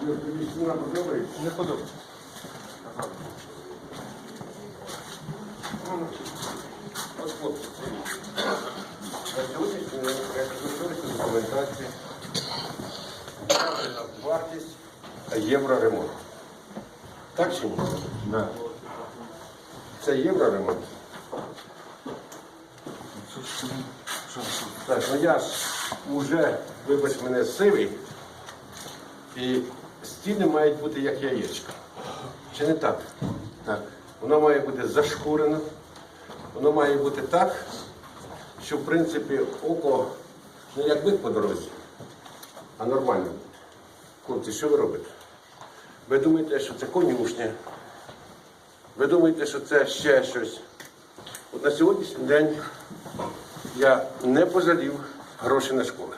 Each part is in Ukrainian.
Тобі подобається? Не подобається. Ось хлопці. Експертується документації. Вартість євроремонт. Так чи ні? Да. Це євроремонт. Так, ну я ж уже, вибач мене, сивий. І стіни мають бути як яєчко. Чи не так? Так. Воно має бути зашкурено, воно має бути так, що в принципі око не як бик по дорозі, а нормально. Хлопці, що ви робите? Ви думаєте, що це конюшня? Ви думаєте, що це ще щось? От на сьогоднішній день я не пожалів гроші на школи.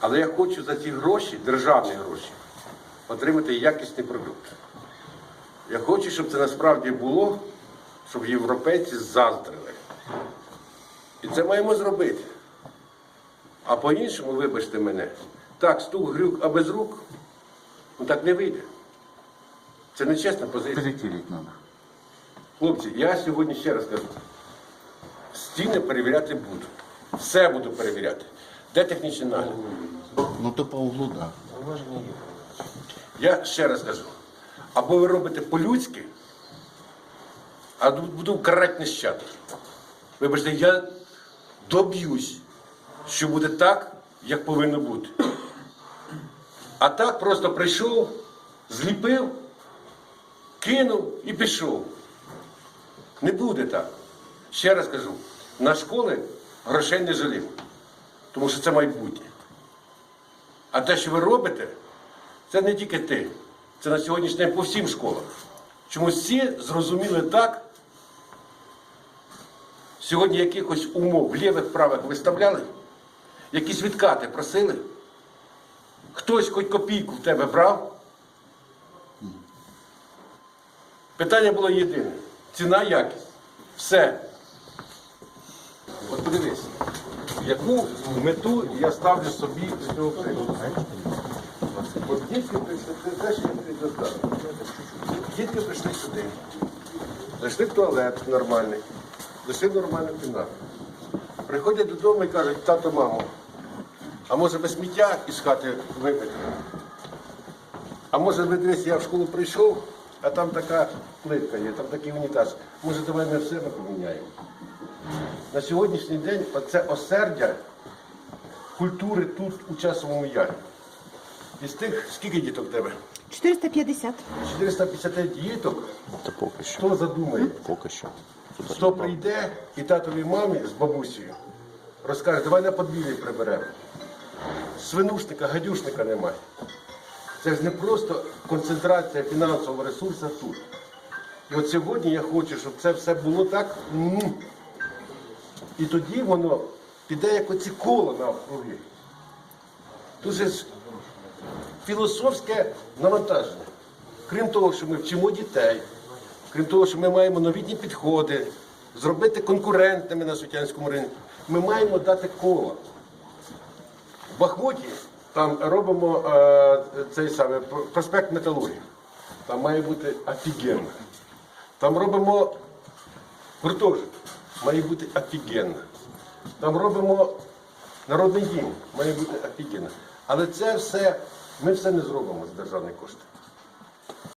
Але я хочу за ці гроші, державні гроші, отримати якісний продукт. Я хочу, щоб це насправді було, щоб європейці заздрили. І це маємо зробити. А по-іншому, вибачте мене, так, стук, грюк, а без рук, ну так не вийде. Це нечесна позиція. Перетереть надо. Хлопці, я сьогодні ще раз кажу, стіни перевіряти буду. Все буду перевіряти. Де технічний нагляд? Ну то по углу, да. Я ще раз кажу, або ви робите по-людськи, а буду карати нещадно. Вибачте, я доб'юсь, що буде так, як повинно бути. А так просто прийшов, зліпив, кинув і пішов. Не буде так. Ще раз кажу, на школи грошей не жалів, тому що це майбутнє. А те, що ви робите, це не тільки ти. Це на сьогоднішній день по всім школам. Чомусь всі зрозуміли так. Сьогодні якихось умов лівих правих виставляли, якісь відкати просили. Хтось хоч копійку в тебе брав. Питання було єдине. Ціна, якість. Все. От подивись, яку мету я ставлю собі цього приводу. От дітки прийшли, це те, що я тобі. Дітки прийшли сюди. Зайшли в туалет нормальний, зайшли в нормальну кімнату. Приходять додому і кажуть, тато, мамо, а може ви сміття із хати випити? А може ви дивись, я в школу прийшов, а там така плитка є, там такий унітаз. Може, давай ми в себе поміняємо. На сьогоднішній день це осердя культури тут, у часовому ярі. Із тих, скільки діток в тебе? 450. 450 діток, Та поки що. хто задумає, Поки що. хто прийде і татовій мамі з бабусею розкаже, давай на подвір'ї приберемо. Свинушника, гадюшника немає. Це ж не просто концентрація фінансового ресурсу тут. І от сьогодні я хочу, щоб це все було так. м. І тоді воно піде як оці кола навкруги. Тут же ж філософське навантаження. Крім того, що ми вчимо дітей, крім того, що ми маємо новітні підходи, зробити конкурентними на Сутянському ринку, ми маємо дати коло. В Бахмуті там робимо е, цей самий проспект металургів. Там має бути офігенно. Там робимо гуртожиток, має бути офігенно. Там робимо народний дім, має бути офігенно. Але це все, ми все не зробимо з державних коштів.